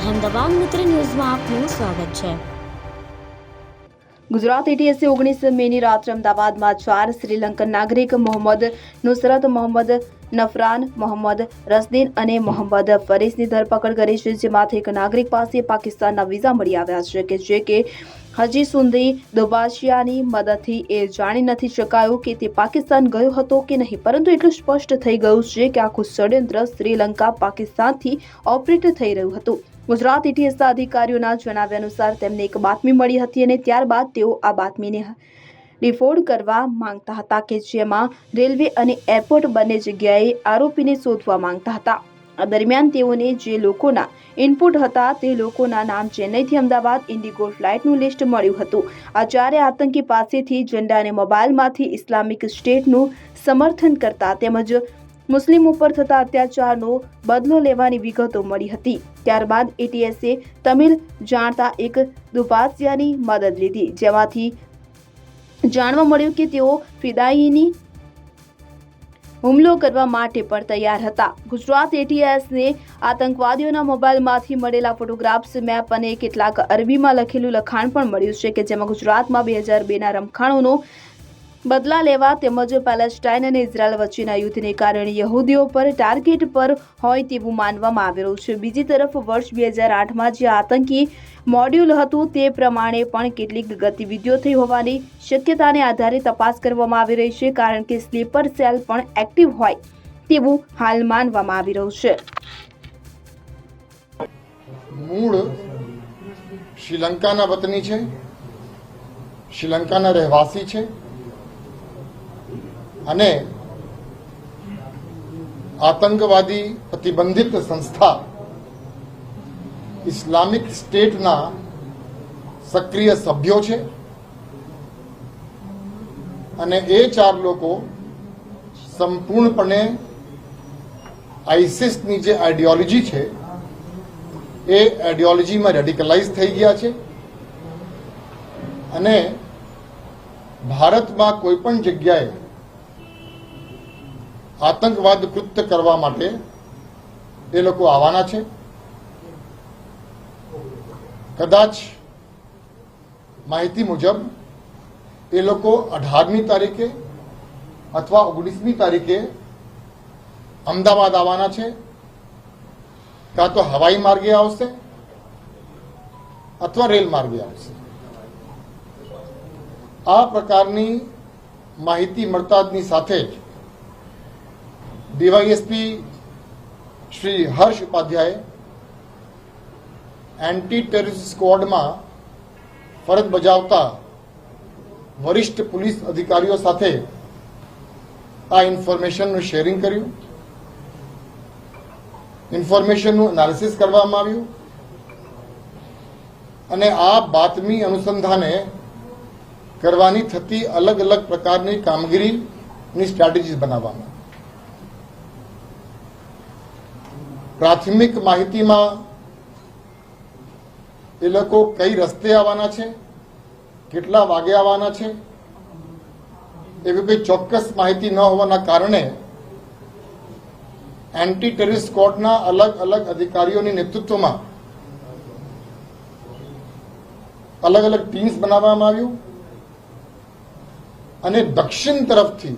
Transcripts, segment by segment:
અહેમદાબાદ મિત્ર ન્યૂઝમાં આપનું સ્વાગત છે. ગુજરાત એટીએસે ઓગણીસ મેની રાત્રે અમદાવાદમાં ચાર શ્રીલંકન નાગરિક મોહમ્મદ નુસરત મોહમ્મદ નફરાન, મોહમ્મદ રસદીન અને મોહમ્મદ ફરીસની ધરપકડ કરી છે, જેમાંથી એક નાગરિક પાસે પાકિસ્તાનના વિઝા મળી આવ્યા છે કે જે કે હજી સુધી દુબાશિયાની મદદથી એ જાણી નથી શકાયું કે તે પાકિસ્તાન ગયો હતો કે નહીં, પરંતુ એટલું સ્પષ્ટ થઈ ગયું છે કે આખું ષડયંત્ર શ્રીલંકા પાકિસ્તાનથી ઓપરેટ થઈ રહ્યું હતું. ગુજરાત ઇતિહાસના અધિકારીઓના જણાવ્યા અનુસાર તેમને એક બાતમી મળી હતી અને ત્યારબાદ તેઓ આ બાતમીને ડિફોર્ડ કરવા માંગતા હતા કે જેમાં રેલવે અને એરપોર્ટ બંને જગ્યાએ આરોપીને શોધવા માંગતા હતા. આ દરમિયાન તેઓને જે લોકોના ઇનપુટ હતા તે લોકોના નામ ચેન્નઈથી અમદાવાદ ઇન્ડિગો ફ્લાઇટનું લિસ્ટ મળ્યું હતું. આ ચારે આતંકી પાસેથી ઝંડા અને મોબાઈલમાંથી ઇસ્લામિક સ્ટેટનું સમર્થન કરતા તેમજ મુસ્લિમ ઉપર થતા અત્યાચારનો બદલો લેવાની વિગતો મળી હતી. ત્યારબાદ એટીએસે તમિલ જાણતા એક દુપાસિયાની મદદ લીધી, જેમાંથી જાણવા મળ્યું કે તેઓ ફિદાઈની હુમલો કરવા માટે પણ તૈયાર હતા. ગુજરાત એટીએસને આતંકવાદીઓના મોબાઈલમાંથી મળેલા ફોટોગ્રાફ્સ, મેપ અને કેટલાક અરબીમાં લખેલું લખાણ પણ મળ્યું છે કે જેમાં ગુજરાતમાં બે હજાર બેના રમખાણોનો બદલા લેવા તેમજ પેલેસ્ટાઇન અને ઇઝરાયલ વચ્ચેના યુદ્ધને કારણે યહૂદીઓ પર ટાર્ગેટ પર હોય તેવું માનવામાં આવી રહ્યું છે. બીજી તરફ વર્ષ બે હજાર આઠમાં જે આતંકી મોડ્યુલ હતું તે પ્રમાણે પણ કેટલીક ગતિવિધિઓ થઈ હોવાની શક્યતાને આધારે તપાસ કરવામાં આવી રહી છે, કારણ કે સ્લીપર સેલ પણ એક્ટિવ હોય તેવું હાલ માનવામાં આવી રહ્યું છે. મૂળ શ્રીલંકાના વતની છે, શ્રીલંકાના રહેવાસી છે. અને આતંકવાદી પ્રતિબંધિત સંસ્થા ઇસ્લામિક સ્ટેટના સક્રિય સભ્યો છે. અને એ ચાર લોકો સંપૂર્ણપણે આઈસિસની જે આઈડિયોલોજી છે, એ આઈડિયોલોજીમાં રેડિકલાઇઝ થઈ ગયા છે. અને ભારતમાં કોઈ પણ જગ્યાએ આતંકવાદ કૃત્ય કરવા માટે એ લોકો આવવાના છે? કદાચ માહિતી મુજબ એ લોકો અઢારમી તારીખે અથવા ઓગણીસમી તારીખે અમદાવાદ આવવાના છે? કાં તો હવાઈ માર્ગે આવશે અથવા રેલ માર્ગે આવશે? આ પ્રકારની માહિતી મળતાની સાથે જ DYSP Shri Harsh Upadhyay anti terrorist સ્ક્વોડમાં ફરજ બજાવતા વરિષ્ઠ પોલીસ અધિકારીઓ સાથે આ ઇન્ફોર્મેશનનું શેરિંગ કર્યું. ઇન્ફોર્મેશનનું એનાલિસિસ કરવામાં આવ્યું. અને આ બાતમી અનુસંધાને કરવાની થતી અલગ અલગ પ્રકારની કામગીરીની સ્ટ્રેટેજીસ બનાવવામાં. પ્રાથમિક માહિતીમાં એ લોકો કઈ રસ્તે આવવાના છે? કેટલા વાગે આવવાના છે? એવી કોઈ ચોક્કસ માહિતી ન હોવાના કારણે એન્ટી ટેરરિસ્ટ સ્કોડના અલગ અલગ અધિકારીઓની નેતૃત્વમાં અલગ અલગ ટીમ્સ બનાવવામાં આવ્યું અને દક્ષિણ તરફથી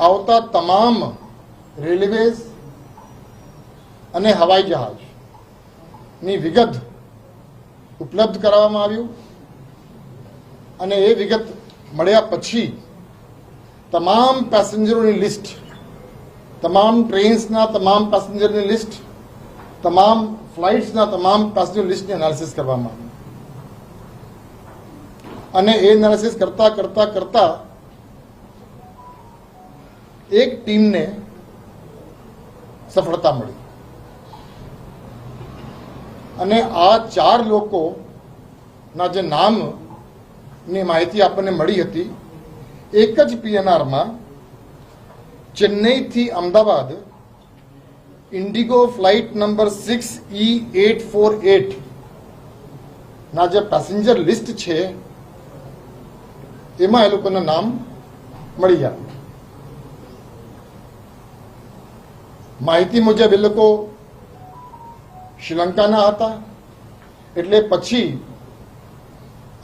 આવતા તમામ રેલવેઝ અને હવાઈ જહાજની વિગત ઉપલબ્ધ કરાવવામાં આવ્યું અને એ વિગત મળ્યા પછી તમામ પેસેન્જરોની લિસ્ટ, તમામ ટ્રેન્સના તમામ પેસેન્જરની લિસ્ટ, તમામ ફ્લાઇટ્સના તમામ પેસેન્જર લિસ્ટની એનાલિસિસ કરવામાં આવ્યું અને એ એનાલિસિસ કરતા કરતા કરતા એક ટીમને સફળતા મળી. અને આ ચાર લોકોના જે નામની માહિતી આપણને મળી હતી, એક જ પીએનઆરમાં ચેન્નઈથી Ahmedabad IndiGo flight number six E eight four eight ના જે પેસેન્જર લિસ્ટ છે, એમાં એ લોકોના નામ મળી ગયા. માહિતી મુજબ એ લોકો શ્રીલંકાના હતા. એટલે પછી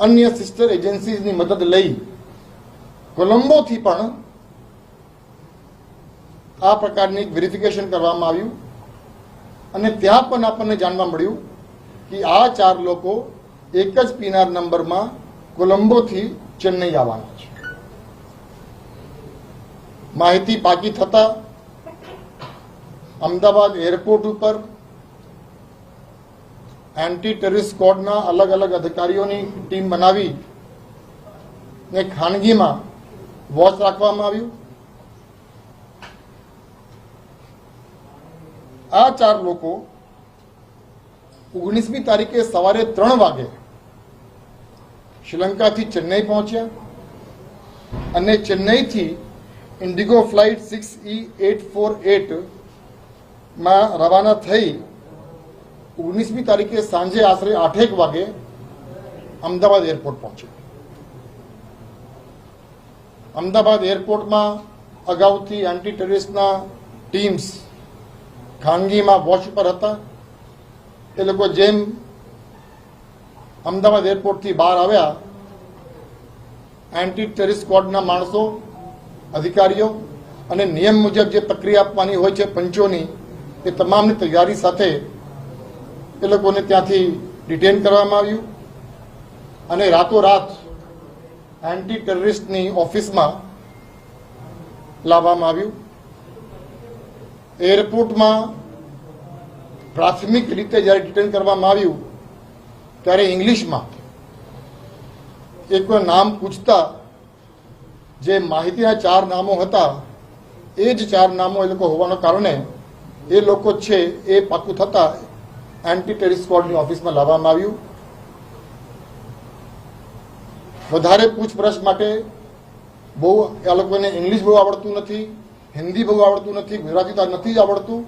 અન્ય સિસ્ટર એજન્સીની મદદ લઈ કોલંબોથી પણ આ પ્રકારની વેરિફિકેશન કરવામાં આવ્યું. અને ત્યાં પણ આપણને જાણવા મળ્યું કે આ ચાર લોકો એક જ પીનાર નંબરમાં કોલંબોથી ચેન્નઈ આવવાના છે. માહિતી પાકી થતા અમદાવાદ એરપોર્ટ ઉપર એન્ટી ટેરરિસ્ટ સ્ક્વોડના અલગ અલગ અધિકારીઓની ટીમ બનાવી ને ખાનગીમાં વોચ રાખવામાં આવ્યું. આ ચાર લોકો ઓગણીસમી તારીખે સવારે ત્રણ વાગે શ્રીલંકાથી ચેન્નઈ પહોંચ્યા અને ચેન્નઈથી IndiGo flight six E eight four એટમાં રવાના થઈ ઓગણીસમી તારીખે સાંજે આશરે આઠેક વાગે અમદાવાદ એરપોર્ટ પહોંચ્યો અમદાવાદ એરપોર્ટમાં અગાઉથી એન્ટી ટેરરિસ્ટના ટીમ્સ ખાનગીમાં વોચ પર હતા. એ લોકો જેમ અમદાવાદ એરપોર્ટથી બહાર આવ્યા એન્ટી ટેરરિસ્ટ સ્કવોડના માણસો, અધિકારીઓ અને નિયમ મુજબ જે પ્રક્રિયા આપવાની હોય છે પંચોની, એ તમામની તૈયારી સાથે એ લોકોને ત્યાંથી ડિટેન કરવામાં આવ્યું. અને રાતોરાત એન્ટી ટેરરિસ્ટની ઓફિસમાં લાવવામાં આવ્યું. એરપોર્ટમાં પ્રાથમિક રીતે જ્યારે ડિટેન કરવામાં આવ્યું, ત્યારે ઇંગ્લિશમાં એક નામ પૂછતા જે માહિતીના ચાર નામો હતા, એ જ ચાર નામો એ લોકો હોવાના કારણે એ લોકો છે એ પાકું થતા એન્ટી ટેરિસ સ્કવોડની ઓફિસમાં લાવવામાં આવ્યું. વધારે પૂછપરછ માટે બહુ, આ લોકોને ઇંગ્લિશ બહુ આવડતું નથી, હિન્દી બહુ આવડતું નથી, ગુજરાતી તો નથી જ આવડતું.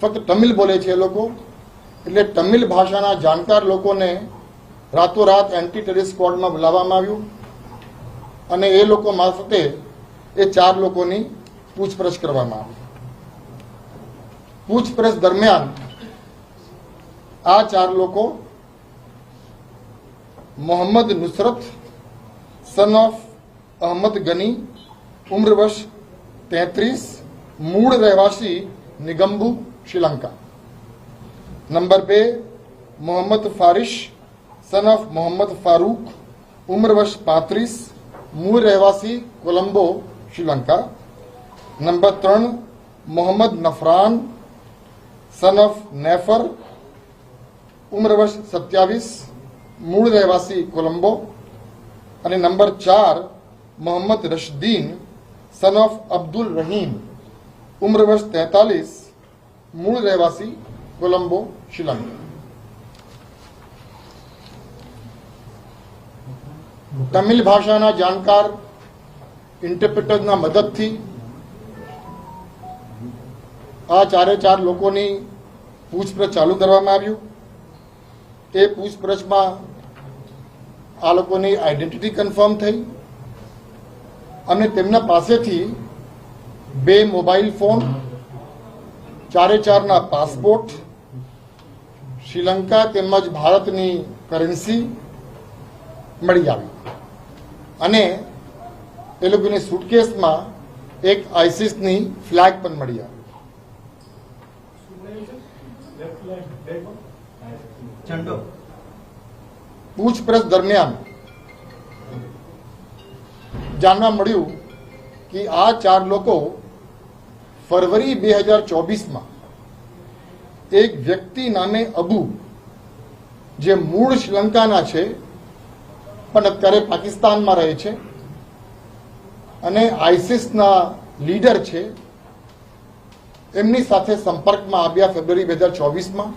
ફક્ત તમિલ બોલે છે એ લોકો. એટલે તમિલ ભાષાના જાણકાર લોકોને રાતોરાત એન્ટી ટેરિસ સ્કવોડમાં બોલાવવામાં આવ્યું. અને એ લોકો મારફતે એ ચાર લોકોની પૂછપરછ કરવામાં આવી. પૂછપરછ દરમિયાન આ ચાર લોકો મોહમ્મદ નુસરત સન ઓફ અહમદ ગની ઉમ્ર વર્ષ તેત્રીસ મૂળ રહેવાસી નિગંબુ શ્રીલંકા નંબર બે મોહમ્મદ ફારિશ સન ઓફ મોહમ્મદ ફારૂક ઉમ્ર વર્ષ પાંત્રીસ મૂળ રહેવાસી કોલંબો શ્રીલંકા નંબર ત્રણ મોહમ્મદ નફરાન સન ઓફ નેફર ઉમ્ર સત્યાવીસ, મૂળ રહેવાસી કોલંબો અને નંબર ચાર મોહમ્મદ રશદીન સન ઓફ અબ્દુલ રહીમ. ઉમ્ર વર્ષ તેતાલીસ, મૂળ રહેવાસી કોલંબો, શ્રીલંકા. તમિલ ભાષાના જાણકાર, ઇન્ટરપ્રિટરના મદદથી આ ચારે ચાર લોકોની પૂછપરછ ચાલુ કરવામાં આવ્યું. એ પૂછપરછમાં આ લોકોની આઈડેન્ટિટી કન્ફર્મ થઈ અને તેમના પાસેથી બે મોબાઈલ ફોન ચારે ચારના પાસપોર્ટ શ્રીલંકા તેમજ ભારતની કરન્સી મળી આવી. અને એ લોકોની સુટકેસમાં એક આઈસીસની ફ્લેગ પણ મળી આવી. ઝંડો. પૂછપરછ દરમિયાન જાણવા મળ્યું કે આ ચાર લોકો ફરવરી બે હજાર ચોવીસમાં એક વ્યક્તિ નામે અબુ, જે મૂળ શ્રીલંકાના છે, પણ અત્યારે પાકિસ્તાનમાં રહે છે અને આઈસીસના લીડર છે, એમની સાથે સંપર્કમાં આવ્યા ફેબ્રુઆરી બે હજાર ચોવીસમાં.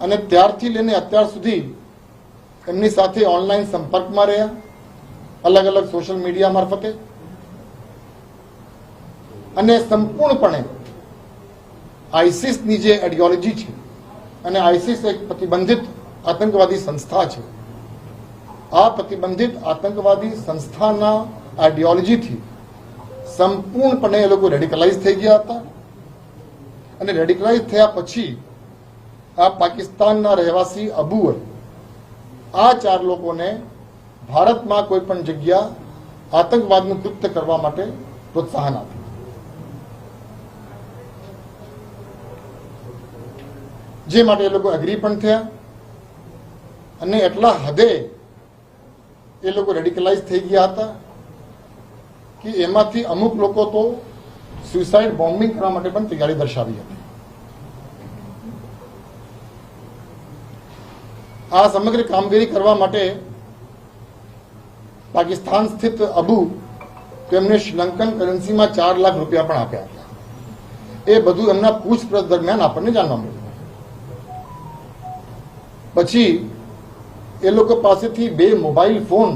અને ત્યારથી લઈને અત્યાર સુધી એમની સાથે ઓનલાઈન સંપર્કમાં રહ્યા, અલગ અલગ સોશિયલ મીડિયા મારફતે. અને સંપૂર્ણપણે આઈસિસની જે આઈડિયોલોજી છે અને આઈસીસ એક પ્રતિબંધિત આતંકવાદી સંસ્થા છે. આ પ્રતિબંધિત આતંકવાદી સંસ્થાના આઈડિયોલોજીથી સંપૂર્ણપણે એ લોકો રેડિકલાઇઝ થઈ ગયા હતા. અને રેડિકલાઇઝ થયા પછી આ પાકિસ્તાનના રહેવાસી અબુએ આ ચાર લોકોને ભારતમાં કોઈ પણ જગ્યા આતંકવાદનું કૃત્ય કરવા માટે પ્રોત્સાહન આપ્યું જે માટે એ લોકો એગ્રી પણ થયા અને એટલા હદે એ લોકો રેડિકલાઇઝ થઈ ગયા હતા કે એમાંથી અમુક લોકો તો સુસાઇડ બોમ્બિંગ કરવા માટે પણ તૈયારી દર્શાવી હતી. આ સમગ્ર કામગીરી કરવા માટે પાકિસ્તાન સ્થિત અબુ તેમને શ્રીલંકન કરન્સીમાં ચાર લાખ રૂપિયા પણ આપ્યા હતા. એ બધું એમના પૂછપરછ દરમિયાન આપણને જાણવા મળ્યું. પછી એ લોકો પાસેથી બે મોબાઈલ ફોન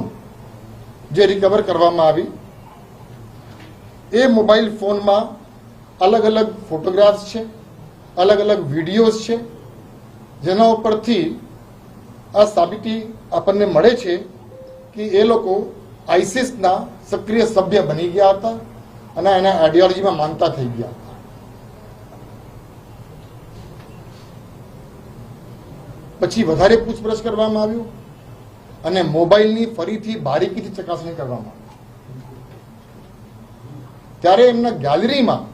જે રિકવર કરવામાં આવી. એ મોબાઈલ ફોનમાં અલગ અલગ ફોટોગ્રાફ્સ છે, અલગ અલગ વિડીયોઝ છે, જેના ઉપરથી આ સાબિતી આપણને મળે છે કે એ લોકો આઈસીસના સક્રિય સભ્ય બની ગયા હતા અને એના આઈડિયોલોજીમાં માનતા થઈ ગયા હતા. પછી વધારે પૂછપરછ કરવામાં આવ્યું અને મોબાઈલની ફરીથી બારીકીથી ચકાસણી કરવામાં આવી. ત્યારે એમના ગેલેરીમાં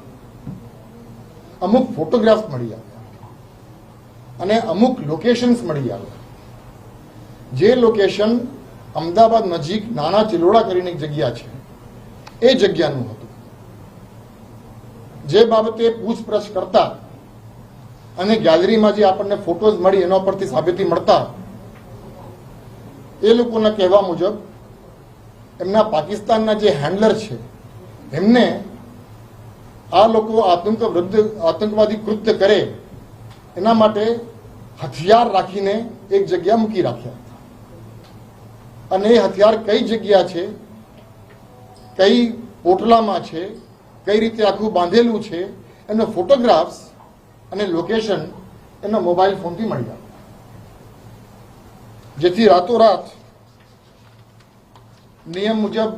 અમુક ફોટોગ્રાફ્સ મળી આવ્યા અને અમુક લોકેશન્સ મળી આવ્યા. જે લોકેશન અમદાવાદ નજીક નાના ચિલોડા કરીને એક જગ્યા છે, એ જગ્યાનું હતું. જે બાબતે પૂછપરછ કરતા અને ગેલેરીમાં જે આપણને ફોટોઝ મળી એના પરથી સાબિતી મળતા, એ લોકોના કહેવા મુજબ એમના પાકિસ્તાનના જે હેન્ડલર છે, એમને આ લોકો આતંક વૃદ્ધ, આતંકવાદી કૃત્ય કરે એના માટે હથિયાર રાખીને એક જગ્યા મૂકી રાખ્યા. અને એ હથિયાર કઈ જગ્યા છે? કઈ પોટલામાં છે? કઈ રીતે આખું બાંધેલું છે? એનો ફોટોગ્રાફ્સ અને લોકેશન એના મોબાઈલ ફોનથી મળી આવે જેથી રાતોરાત નિયમ મુજબ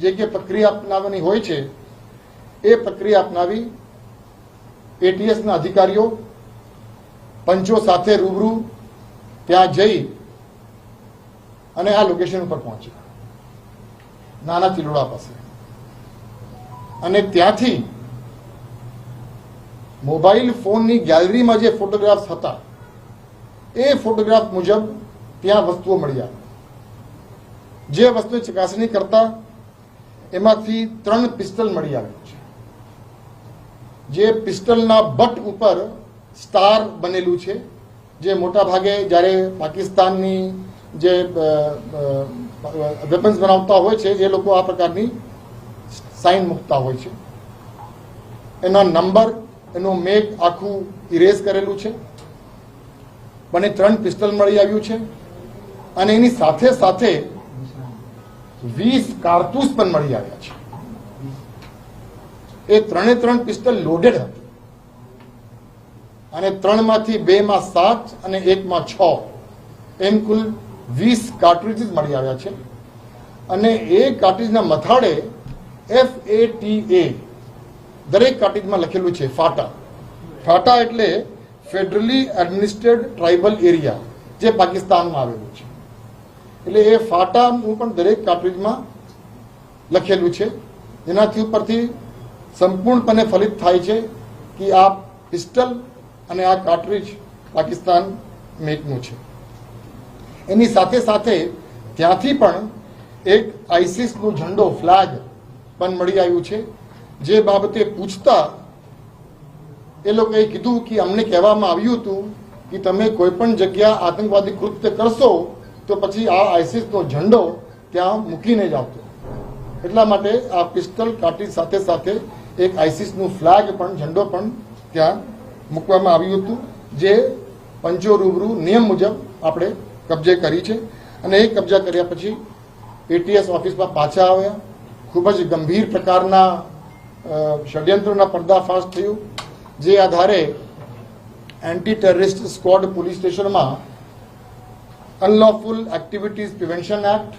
જે કે પ્રક્રિયા અપનાવવાની હોય છે, એ પ્રક્રિયા અપનાવી એટીએસના અધિકારીઓ, પંચો સાથે રૂબરૂ ત્યાં જઈ અને આ લોકેશન ઉપર પહોંચ્યા નાના ચિલોડા પાસે. અને ત્યાંથી મોબાઈલ ફોનની ગેલેરીમાં જે ફોટોગ્રાફ્સ હતા, એ ફોટોગ્રાફ મુજબ ત્યાં વસ્તુઓ મળી આવી. જે વસ્તુની ચકાસણી કરતા એમાંથી ત્રણ પિસ્તલ મળી આવ્યું છે. જે પિસ્તલના બટ ઉપર સ્ટાર બનેલું છે, જે મોટા ભાગે જ્યારે પાકિસ્તાનની જે વેપન્સ બનાવતા હોય છે, એ લોકો આ પ્રકારની સાઇન મૂકતા હોય છે. એના નંબર એનું મેક આખું ઇરેઝ કરેલું છે. મને ત્રણ પિસ્તલ મળી આવ્યું છે. અને એની સાથે સાથે વીસ કારતૂસ પણ મળી આવ્યા છે. એ ત્રણે ત્રણ પિસ્તલ લોડેડ હતી. અને ત્રણમાંથી બે માં સાત અને એકમાં છ. એમ કુલ વીસ કાર્ટ્રીજીસ મળી આવ્યા છે. અને એ કાર્ટ્રીજના મથાળે એફ એ ટી એ દરેક કાર્ટ્રીજમાં લખેલું છે ફાટા. ફાટા એટલે ફેડરલી એડમિનિસ્ટ્રેડ ટ્રાઇબલ એરિયા જે પાકિસ્તાનમાં આવેલું છે. એટલે એ ફાટાનું પણ દરેક કાર્ટ્રીજમાં લખેલું છે. એનાથી ઉપરથી સંપૂર્ણપણે ફલિત થાય છે કે આ પિસ્ટલ અને આ કાર્ટ્રીજ પાકિસ્તાન મેકનું છે. એની સાથે સાથે ત્યાંથી પણ એક આઈસીસનો ઝંડો, ફ્લેગ પણ મળી આવ્યું છે. જે બાબતે પૂછતા એ લોકોએ કીધું કે અમને કહેવામાં આવ્યું હતું કે તમે કોઈ પણ જગ્યા આતંકવાદી કૃત્ય કરશો, તો પછી આ આઈસીસનો ઝંડો ત્યાં મૂકીને જ આવતો. એટલા માટે આ પિસ્તલ કાટી સાથે સાથે એક આઈસીસનું ફ્લેગ પણ, ઝંડો પણ ત્યાં મૂકવામાં આવ્યું હતું, જે પંચો રૂબરૂ નિયમ મુજબ આપણે કબજે કરી છે અને એ કબજા કર્યા પછી એટીએસ ઓફિસમાં પાછા આવ્યા. ખૂબ જ ગંભીર પ્રકારના ષડયંત્રોના પર્દાફાશ થયું, જે આધારે એન્ટી ટેરરિસ્ટ સ્ક્વોડ પોલીસ સ્ટેશનમાં unlawful activities prevention act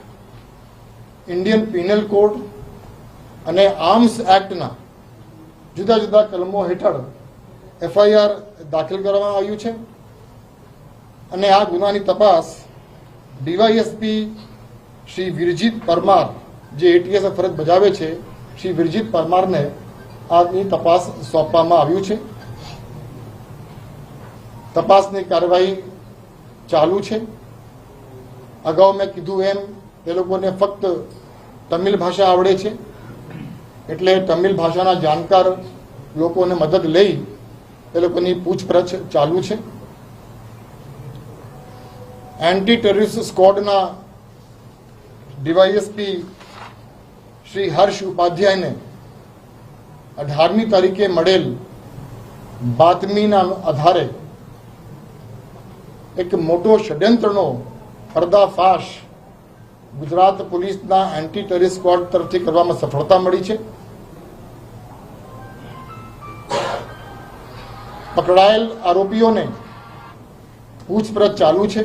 Indian penal code અને આર્મ્સ એક્ટના જુદા જુદા કલમો હેઠળ એફઆઈઆર દાખલ કરવામાં આવ્યું છે. અને આ ગુનાની તપાસ ડીવાયએસપી શ્રી વિરજીત પરમાર, જે એટીએસ ફરજ બજાવે છે, શ્રી વિરજીત પરમારને આજની તપાસ સોંપવામાં આવ્યું છે. તપાસની કાર્યવાહી ચાલુ છે. અગાઉ મેં કીધું એમ તે લોકોને ફક્ત તમિલ ભાષા આવડે છે, એટલે તમિલ ભાષાના જાણકાર લોકોને મદદ લઈ એ લોકોની પૂછપરછ ચાલુ છે. એન્ટી ટેરરિસ્ટ સ્ક્વોડના ડીવાયએસપી શ્રી હર્ષ ઉપાધ્યાયને અઢારમી તારીખે મળેલ બાતમીના આધારે એક મોટો ષડયંત્રનો પર્દાફાશ ગુજરાત પોલીસના એન્ટી ટેરરિસ્ટ સ્કોડ તરફથી કરવામાં સફળતા મળી છે. પકડાયેલ આરોપીઓને પૂછપરછ ચાલુ છે.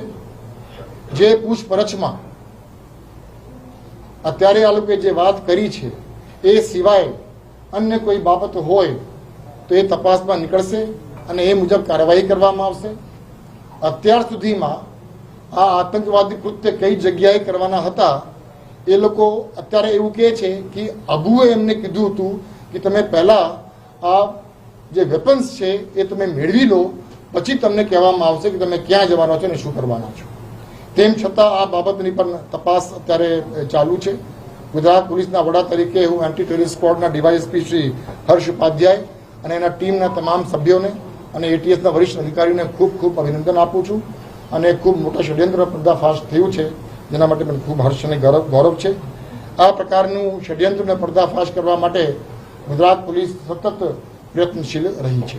જે પૂછપરછમાં અત્યારે આ લોકોએ જે વાત કરી છે, એ સિવાય અન્ય કોઈ બાબત હોય તો એ તપાસમાં નીકળશે અને એ મુજબ કાર્યવાહી કરવામાં આવશે. અત્યાર સુધીમાં આ આતંકવાદી કૃત્ય કઈ જગ્યાએ કરવાના હતા, એ લોકો અત્યારે એવું કહે છે કે અબુએ એમને કીધું હતું કે તમે પહેલાં આ જે વેપન્સ છે એ તમે મેળવી લો, પછી તમને કહેવામાં આવશે કે તમે ક્યાં જવાના છો અને શું કરવાના છો. તેમ છતાં આ બાબતની પણ તપાસ અત્યારે ચાલુ છે. ગુજરાત પોલીસના વડા તરીકે હું એન્ટી ટેરરિસ્ટ સ્કવોડના ડીવાયએસપી શ્રી હર્ષ ઉપાધ્યાય અને એના ટીમના તમામ સભ્યોને અને એટીએસના વરિષ્ઠ અધિકારીઓને ખૂબ ખૂબ અભિનંદન આપું છું અને ખૂબ મોટા ષડયંત્ર પર્દાફાશ થયું છે. જેના માટે મને ખૂબ હર્ષ અને ગૌરવ ગૌરવ છે. આ પ્રકારનું ષડયંત્રને પર્દાફાશ કરવા માટે ગુજરાત પોલીસ સતત પ્રયત્નશીલ રહી છે.